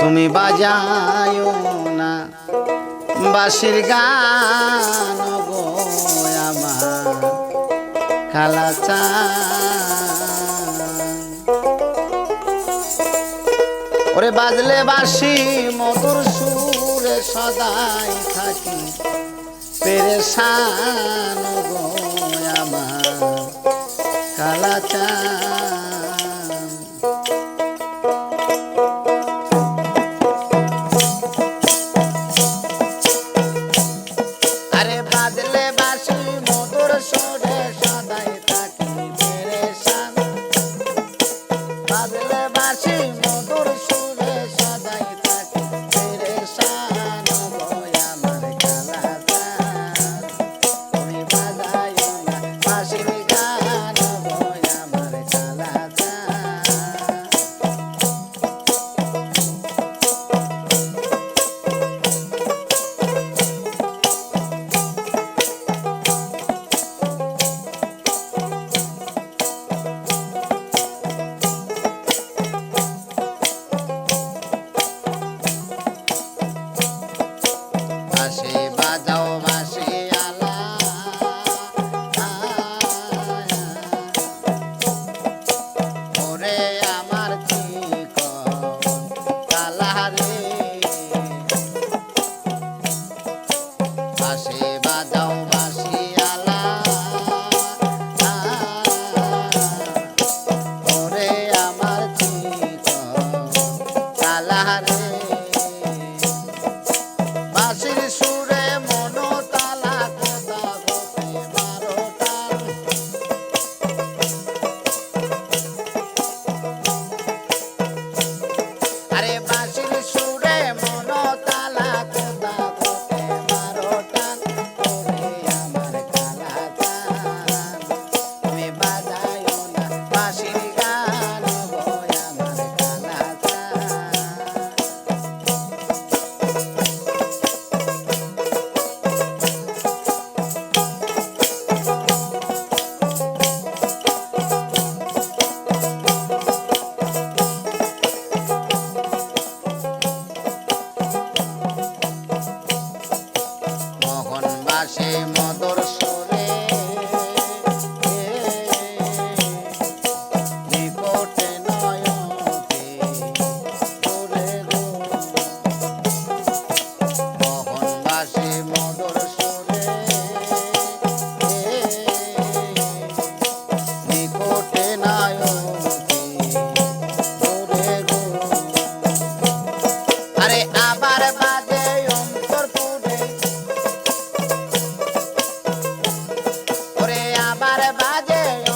তুমি বাজায় না। বাসির গান গো আমার কালা ওরে বাজলে বাসি মধুর সুরে সদাই থাকি। পেরে সান গো আমার কালা চা আবার বাজে।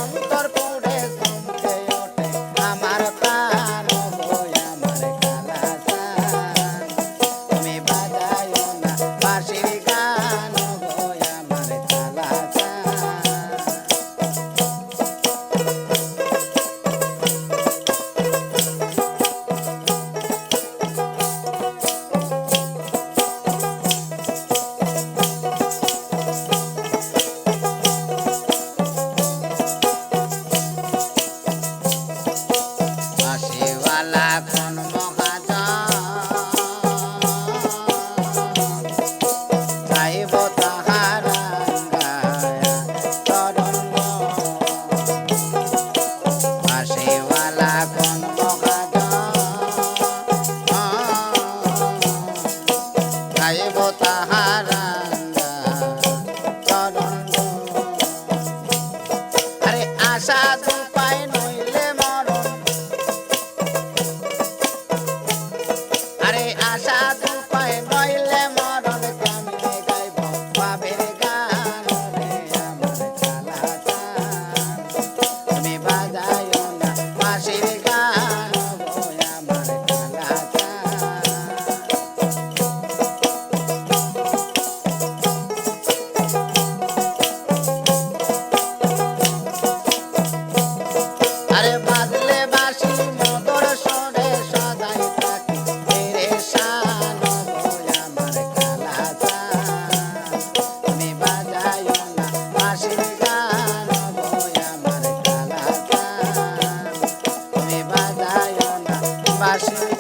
Shazam. পাশে